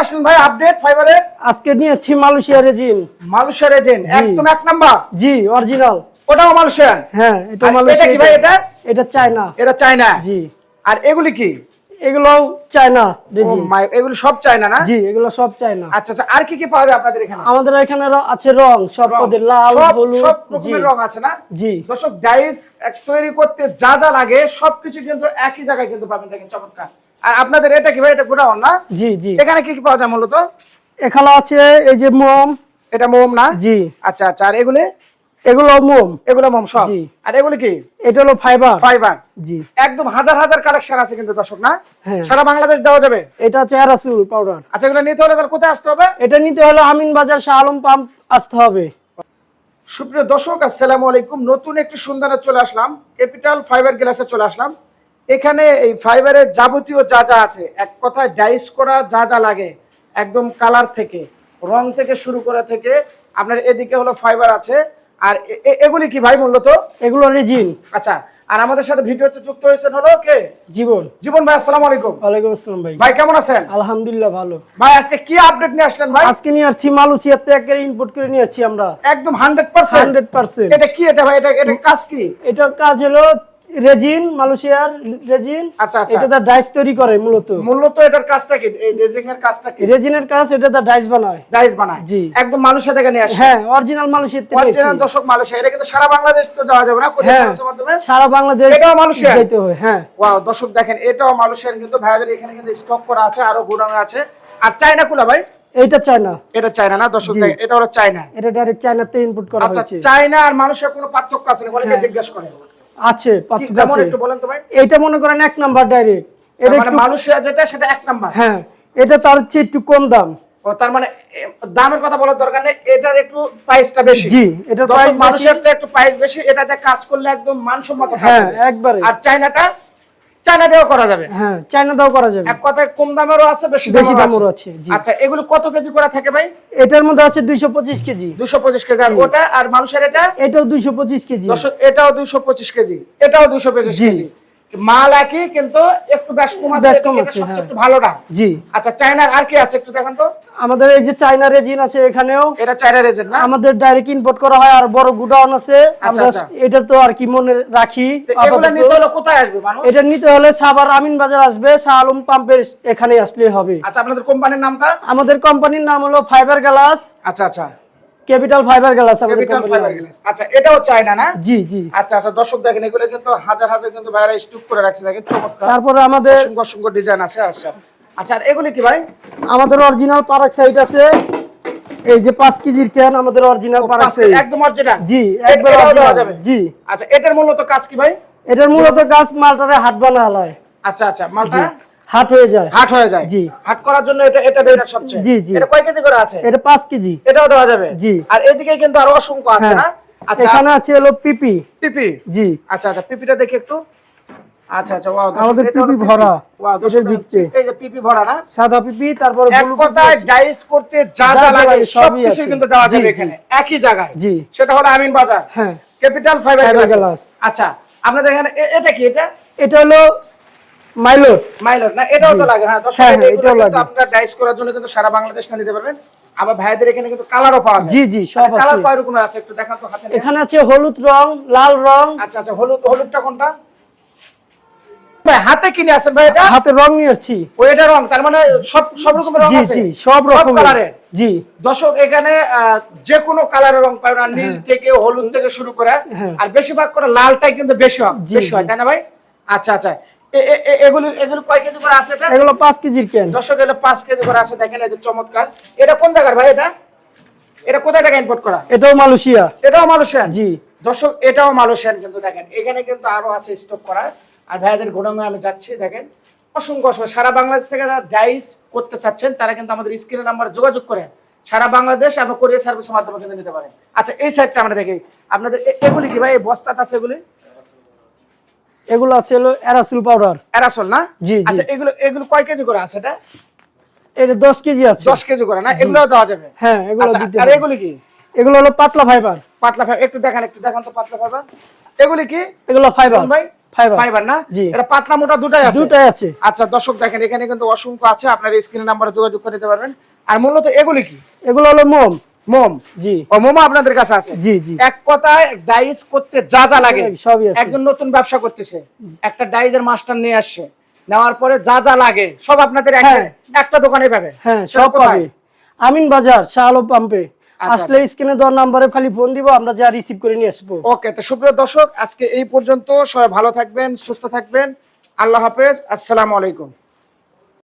নিয়ে আসলেন ভাই আপডেট ফাইবারের আজকে নিয়েছি মালয়েশিয়া রেজিন মালয়েশিয়ার এজেন্ট জি। একদম এক নাম্বার? জি অরিজিনাল ওটাও মালয়েশিয়ান? হ্যাঁ এটা আর এটা কি ভাই এটা? এটা চায়না। এটা চায়না? জি। আর এগুলি কি? এগুলো চায়না ও রেজিন মাই এগুলি সব চায়না না? জি এগুলো সব চায়না। আচ্ছা আচ্ছা আর কি কি পাওয়া যায় আপনাদের এখানে? আমাদের এখানে আছে রং সব। পদের লাল হলুদ সব রকমের রং আছে না? জি। দর্শক ডাইস তৈরি করতে যা যা লাগে সবকিছু কিন্তু একই জায়গায় কিন্তু পাবেন দেখেন চমৎকার। আর আপনাদের এটা কি ভাই? এটা গোডাউন না? জি জি। এখানে কি কি পাওয়া যায় মূলত? এখানে আছে এই যে মোম। এটা মোম না? জি। আচ্ছা আচ্ছা। আর এগুলি? এগুলো মোম। এগুলো মোম সব। জি। আর এগুলি কি? এটা হলো ফাইবার। ফাইবার। জি। একদম হাজার হাজার কালেকশন আছে কিন্তু দর্শক না? হ্যাঁ। সারা বাংলাদেশ দেওয়া যাবে? এটা আছে অ্যারাসুল পাউডার আচ্ছা এগুলো নিতে হলে তাহলে কোথায় আসতে হবে? এটা নিতে হলে আমিন বাজার শাহ আলম পাম্প আসতে হবে। সুপ্রিয় দর্শক আসসালামু আলাইকুম। নতুন একটি সন্ধানে চলে আসলাম। ক্যাপিটাল ফাইবার গ্লাসে চলে আসলাম। এখানে এই ফাইবারের যাবতীয় যা যা আছে এক কথায় ডাইস করা যা যা লাগে একদম কালার থেকে রং থেকে শুরু করা থেকে আপনার এদিকে হলো ফাইবার আছে আর এগুলি কি ভাই মূলত? এগুলো রেজিন আচ্ছা আর আমাদের সাথে ভিডিওতে যুক্ত হয়েছেন হলো কে? জীবন। জীবন ভাই আসসালামু আলাইকুম। ওয়ালাইকুম আসসালাম ভাই। ভাই কেমন আছেন? আলহামদুলিল্লাহ ভালো। ভাই আজকে কি আপডেট নিয়ে আসলেন ভাই? আজকে নিয়ে আসছি মালয়েশিয়ার থেকে ইনপুট করে নিয়ে আসছি আমরা। একদম হান্ড্রেড পার্সেন্ট হান্ড্রেড পার্সেন্ট এটা কি এটা ভাই? এটা এটা কাজ কি? এটার কাজ হলো রেজিন মালয়েশিয়ার রেজিন আচ্ছা, আচ্ছা। এটা তার ডাইস তৈরি করে মূলত। মূলত এটার কাজটা কি? এই রেজিং এর কাজটা কি? রেজিনের কাজ এটা তার ডাইস বানায়। ডাইস বানায়? জি। একদম মানুষের থেকে নিয়ে আসে? হ্যাঁ অরিজিনাল মালয়েশিয়ার থেকে অরিজিনাল। দর্শক মালয়েশিয়া। এটা কিন্তু সারা বাংলাদেশ তো দেওয়া যাবে না হ্যাঁ সার্ভিসের মাধ্যমে সারা বাংলাদেশ এটাও মালয়েশিয়ার? যেতে হয় হ্যাঁ। ওয়াও দর্শক দেখেন এটাও মালয়েশিয়ার কিন্তু ভাইয়াদের এখানে কিন্তু স্টক করা আছে আরও গোডাউনে আছে। আর চায়না কুলা ভাই? এটা চায়না। এটা চায়না না দর্শক জি। দেখেন এটা হলো চায়না। এটা ডাইরেক্ট চায়নাতে ইনপুট করা আচ্ছা চায়না আর মানুষের কোনো পার্থক্য আছে না? অনেকে হ্যাঁ। জিজ্ঞেস করে আছে যেমন একটু বলেন তো ভাই। এটা মনে করেন এক নাম্বার ডাইরেক্ট এটা মানে মালয়েশিয়া যেটা সেটা এক নাম্বার। হ্যাঁ এটা তার চেয়ে একটু কম দাম। ও তার মানে দামের কথা বলার দরকার নেই এটার একটু প্রাইসটা বেশি। জি, এটা মানুষের মানুষেরটা একটু প্রাইস বেশি এটাতে কাজ করলে একদম মানসম্মত হ্যাঁ। একবারে। আর চায়নাটা চায়না দেওয়া করা যাবে। হ্যাঁ চায়না দাও করা যাবে। এক কথায় কম দামেরও আছে বেশি বেশি দামেরও আছে। আচ্ছা এগুলো কত কেজি করে থাকে ভাই? এটার মধ্যে আছে দুইশো পঁচিশ কেজি। দুশো পঁচিশ কেজি আর ওটা আর মানুষের এটা? এটাও দুইশো পঁচিশ কেজি। এটাও দুশো পঁচিশ কেজি এটাও দুশো পঁচিশ জি। কেজি। মাল একই কিন্তু একটু বেশ কম আছে হ্যাঁ। একটু ভালোটা জি। আচ্ছা চায়নার আর কি আছে একটু দেখান তো? আমাদের এই যে চায়না রেজিন আছে এখানেও এটা চায়না রেজেন্ট না? আমাদের ডাইরেক্ট ইম্পোর্ট করা হয় আর বড় গুডাউন আছে। আমরা আচ্ছা। এটা তো আর কি মনে রাখি এগুলো নিতে হলে কোথায় আসবে মানুষ? এটা নিতে হলে সাভার আমিন বাজার আসবে শাহ আলম পাম্পের এখানে আসলে হবে। আচ্ছা আপনাদের কোম্পানির নামটা? আমাদের কোম্পানির নাম হলো ফাইবার গ্লাস আচ্ছা আচ্ছা। Capital fibre glass capital fibre glass আচ্ছা এটাও চায়না না? জি জি। আচ্ছা আচ্ছা দর্শক দেখেন এগুলো কিন্তু হাজার হাজার কিন্তু বাইরে স্টক করে রাখছে। দেখেন চমৎকার। তারপরে আমাদের অসংখ্য অসংখ্য ডিজাইন আছে আচ্ছা। আচ্ছা আর এগুলি কি ভাই? আমাদের অরিজিনাল আছে। এই যে পাঁচ কেজির ক্যান আমাদের অরিজিনাল একদম অরিজিনাল জি একবার original, যাবে। জি। আচ্ছা এটার মূলত কাজ কি ভাই? এটার মূলত গাছ মালটারে হাট বানা হয় আচ্ছা আচ্ছা মালটা? হাট হয়ে যায়। হাট হয়ে যায়। জি। হাট করার জন্য এটা এটা বেটার সবচেয়ে। জি, জি। এটা কয় কেজি করে আছে? এটা পাঁচ কেজি। এটাও দেওয়া যাবে? জি। আর এদিকে কিন্তু আরও অসংখ্য আছে হ্যাঁ। না? আচ্ছা। এখানে আছে হলো পিপি। পিপি? জি। আচ্ছা আচ্ছা পিপিটা দেখি একটু। আচ্ছা আচ্ছা ওয়াও আমাদের পিপি ভরা। এটার ভিতরে এই যে পিপি ভরা না? সাদা পিপি তারপরে এক কথায় ডাইস করতে যা যা যা যা লাগে লাগে সব কিছু কিন্তু দেওয়া যাবে এখানে একই জায়গায়। জি। সেটা হলো আমিন বাজার। হ্যাঁ। ক্যাপিটাল ফাইবার গ্লাস আচ্ছা আপনাদের এখানে এটা কি এটা? এটা হলো মাইলোট মাইলর। না এটাও তো লাগে হ্যাঁ হ্যাঁ, হ্যাঁ, এটাও লাগে। আপনারা ডাইস করার জন্য কিন্তু সারা বাংলাদেশটা নিতে পারবেন। আবার ভাইদের এখানে কিন্তু কালারও পাওয়া যায়। জি জি সব কালার আছে। কয় রকমের আছে একটু দেখান তো হাতে এখানে আছে হলুদ রং লাল রং। আচ্ছা আচ্ছা হলুদ হলুদটা কোনটা? ভাই হাতে কিনে আছেন ভাই এটা? হাতে রং নিয়ে আসছি। ও এটা রং তার মানে সব সব রকমের রং আছে? জি সব রকম কালারের জি। দর্শক এখানে যে কোনো কালারের রং পাবেন আর নীল থেকে হলুদ থেকে শুরু করে হ্যাঁ। আর বেশিরভাগ করে লালটাই কিন্তু বেশি হয়। বেশি হয় তাই না ভাই? আচ্ছা আচ্ছা। এগুলো এগুলো কয় কেজি করে আছে এটা? এগুলো পাঁচ কেজির ক্যান দর্শক এগুলো পাঁচ কেজি করে আছে দেখেন এই চমৎকার। এটা কোন জায়গার ভাই এটা? এটা কোথায় টাকা ইম্পোর্ট করা? এটাও মালয়েশিয়া। এটাও মালয়েশিয়ান? জি। দর্শক এটাও মালয়েশিয়ান কিন্তু দেখেন। এখানে কিন্তু আরও আছে স্টক করা। আর ভাইয়াদের গোডাউনে আমি যাচ্ছি দেখেন। অসংখ্য অসংখ্য। সারা বাংলাদেশ থেকে যারা ডাইস করতে চাচ্ছেন তারা কিন্তু আমাদের স্ক্রিনের নাম্বার যোগাযোগ করে। সারা বাংলাদেশ এবং কোরিয়ার সার্ভিসের মাধ্যমে কিন্তু নিতে পারেন। আচ্ছা এই সাইডটা আমরা দেখি। আপনাদের এগুলি কি ভাই? এই বস্তাটা আছে এগুলি? এগুলো আছে হলো অ্যারাসুল পাউডার অ্যারাসল না? জি। আচ্ছা এগুলো এগুলো কয় কেজি করে আছে এটা? এটা দশ কেজি আছে। দশ কেজি করে না? এগুলো দেওয়া যাবে? হ্যাঁ এগুলো আচ্ছা দিতে আর। এগুলি কি? এগুলো হলো পাতলা ফাইবার পাতলা ফাইবার একটু দেখান একটু দেখান তো পাতলা ফাইবার এগুলি কি? এগুলো ফাইবার ভাই। ফাইবার না? জি। এটা পাতলা মোটা দুটাই আছে? দুটাই আছে। আচ্ছা দর্শক দেখেন এখানে কিন্তু অসংখ্য আছে। আপনার স্ক্রিনের নাম্বারে যোগাযোগ করে দিতে পারবেন। আর মূলত এগুলি কি? এগুলো হলো মোম। মোম? জি। ও মোমো আপনাদের কাছে আছে? জি জি। এক কথায় ডাইস করতে যা যা লাগে। সবই আছে। একজন নতুন ব্যবসা করতেছে। একটা ডাইজের মাস্টার নিয়ে আসছে। নেওয়ার পরে যা যা লাগে সব আপনাদের একটা হ্যাঁ। একটা দোকানে পাবে। হ্যাঁ সব পাবে। আমিন বাজার শাহ আলম পাম্পে আচ্ছা, আসলে স্ক্রিনে দেওয়ার নাম্বারে খালি ফোন দিব আমরা যা রিসিভ করে নিয়ে আসব। ওকে তো সুপ্রিয় দর্শক আজকে এই পর্যন্ত সবাই ভালো থাকবেন সুস্থ থাকবেন। আল্লাহ হাফেজ আসসালামু আলাইকুম।